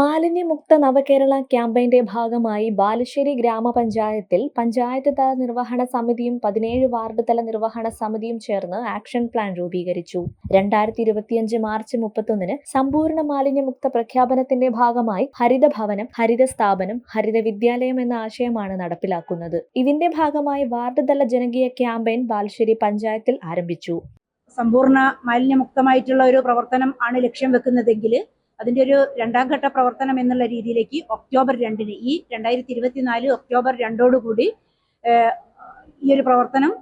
മാലിന്യമുക്ത നവകേരള ക്യാമ്പയിന്റെ ഭാഗമായി ബാലുശ്ശേരി ഗ്രാമപഞ്ചായത്തിൽ പഞ്ചായത്ത് തല നിർവഹണ സമിതിയും പതിനേഴ് വാർഡ് തല നിർവഹണ സമിതിയും ചേർന്ന് ആക്ഷൻ പ്ലാൻ രൂപീകരിച്ചു. രണ്ടായിരത്തി ഇരുപത്തിയഞ്ച് മാർച്ച് മുപ്പത്തൊന്നിന് സമ്പൂർണ മാലിന്യമുക്ത പ്രഖ്യാപനത്തിന്റെ ഭാഗമായി ഹരിതഭവനം ഹരിത സ്ഥാപനം ഹരിത വിദ്യാലയം എന്ന ആശയമാണ് നടപ്പിലാക്കുന്നത്. ഇതിന്റെ ഭാഗമായി വാർഡ് തല ജനകീയ ക്യാമ്പയിൻ ബാലുശ്ശേരി പഞ്ചായത്തിൽ ആരംഭിച്ചു. സമ്പൂർണ മാലിന്യമുക്തമായിട്ടുള്ള ഒരു പ്രവർത്തനം ആണ് ലക്ഷ്യം വെക്കുന്നതെങ്കിൽ അതിന്റെ ഒരു രണ്ടാം ഘട്ട പ്രവർത്തനം എന്നുള്ള രീതിയിലേക്ക് ഒക്ടോബർ രണ്ടിന് ഈ രണ്ടായിരത്തി ഇരുപത്തിനാല് ഒക്ടോബർ രണ്ടോടുകൂടി ഈ ഒരു പ്രവർത്തനം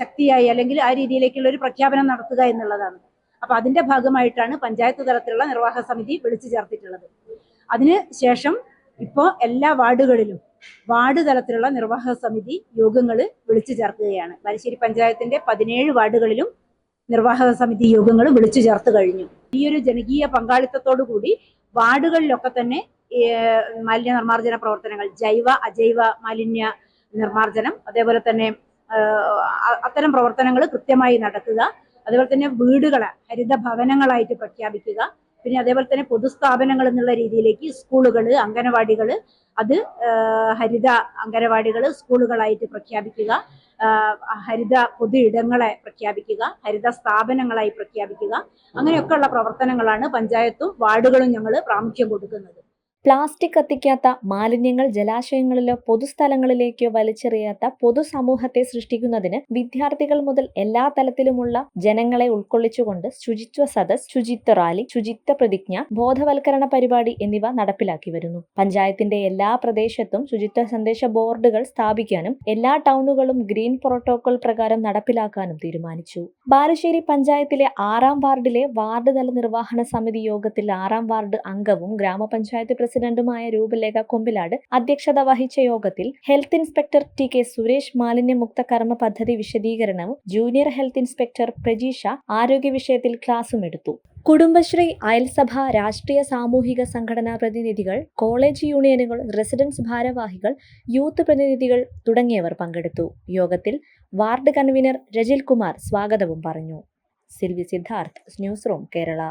ശക്തിയായി അല്ലെങ്കിൽ ആ രീതിയിലേക്കുള്ള ഒരു പ്രഖ്യാപനം നടത്തുക എന്നുള്ളതാണ്. അപ്പൊ അതിന്റെ ഭാഗമായിട്ടാണ് പഞ്ചായത്ത് തലത്തിലുള്ള നിർവാഹക സമിതി വിളിച്ചു ചേർത്തിട്ടുള്ളത്. അതിന് ശേഷം ഇപ്പോൾ എല്ലാ വാർഡുകളിലും വാർഡ് തലത്തിലുള്ള നിർവാഹക സമിതി യോഗങ്ങൾ വിളിച്ചു ചേർക്കുകയാണ്. മലശ്ശേരി പഞ്ചായത്തിന്റെ പതിനേഴ് വാർഡുകളിലും നിർവാഹക സമിതി യോഗങ്ങൾ വിളിച്ചു ചേർത്ത് കഴിഞ്ഞു. ഈ ഒരു ജനകീയ പങ്കാളിത്തത്തോടു കൂടി വാർഡുകളിലൊക്കെ തന്നെ മാലിന്യ നിർമ്മാർജന പ്രവർത്തനങ്ങൾ ജൈവ അജൈവ മാലിന്യ നിർമ്മാർജനം അതേപോലെ തന്നെ അത്തരം പ്രവർത്തനങ്ങൾ കൃത്യമായി നടക്കുക. അതുപോലെ തന്നെ വീടുകളെ ഹരിത ഭവനങ്ങളായിട്ട് പ്രഖ്യാപിക്കുക. പിന്നെ അതേപോലെ തന്നെ പൊതുസ്ഥാപനങ്ങൾ എന്നുള്ള രീതിയിലേക്ക് സ്കൂളുകൾ അംഗനവാടികൾ അത് ഹരിത അംഗനവാടികൾ സ്കൂളുകളായിട്ട് പ്രഖ്യാപിക്കുക. ഹരിത പൊതു ഇടങ്ങളെ പ്രഖ്യാപിക്കുക ഹരിത സ്ഥാപനങ്ങളായി പ്രഖ്യാപിക്കുക. അങ്ങനെയൊക്കെയുള്ള പ്രവർത്തനങ്ങളാണ് പഞ്ചായത്തും വാർഡുകളും ഞങ്ങൾ പ്രാമുഖ്യം കൊടുക്കുന്നത്. പ്ലാസ്റ്റിക് കത്തിക്കാത്ത മാലിന്യങ്ങൾ ജലാശയങ്ങളിലോ പൊതുസ്ഥലങ്ങളിലേക്കോ വലിച്ചെറിയാത്ത പൊതുസമൂഹത്തെ സൃഷ്ടിക്കുന്നതിന് വിദ്യാർത്ഥികൾ മുതൽ എല്ലാ തലത്തിലുമുള്ള ജനങ്ങളെ ഉൾക്കൊള്ളിച്ചുകൊണ്ട് ശുചിത്വ സദസ് ശുചിത്വ റാലി ശുചിത്വ പ്രതിജ്ഞ ബോധവൽക്കരണ പരിപാടി എന്നിവ നടപ്പിലാക്കി വരുന്നു. പഞ്ചായത്തിന്റെ എല്ലാ പ്രദേശത്തും ശുചിത്വ സന്ദേശ ബോർഡുകൾ സ്ഥാപിക്കാനും എല്ലാ ടൗണുകളും ഗ്രീൻ പ്രോട്ടോകോൾ പ്രകാരം നടപ്പിലാക്കാനും തീരുമാനിച്ചു. ബാലുശ്ശേരി പഞ്ചായത്തിലെ ആറാം വാർഡിലെ വാർഡ് തല നിർവഹണ സമിതി യോഗത്തിൽ ആറാം വാർഡ് അംഗവും ഗ്രാമപഞ്ചായത്ത് പ്രസിഡന്റുമായ രൂപലേഖ കൊമ്പിലാട് അധ്യക്ഷത വഹിച്ച യോഗത്തിൽ health inspector T K Suresh മാലിന്യമുക്ത കർമ്മ പദ്ധതി വിശദീകരണവും ജൂനിയർ ഹെൽത്ത് ഇൻസ്പെക്ടർ പ്രജീഷ ആരോഗ്യ വിഷയത്തിൽ ക്ലാസും എടുത്തു. കുടുംബശ്രീ അയൽസഭ രാഷ്ട്രീയ സാമൂഹിക സംഘടനാ പ്രതിനിധികൾ കോളേജ് യൂണിയനുകൾ റെസിഡൻസ് ഭാരവാഹികൾ യൂത്ത് പ്രതിനിധികൾ തുടങ്ങിയവർ പങ്കെടുത്തു. യോഗത്തിൽ വാർഡ് കൺവീനർ രജിൽ കുമാർ സ്വാഗതവും പറഞ്ഞു. Silvi Siddharth news room Kerala.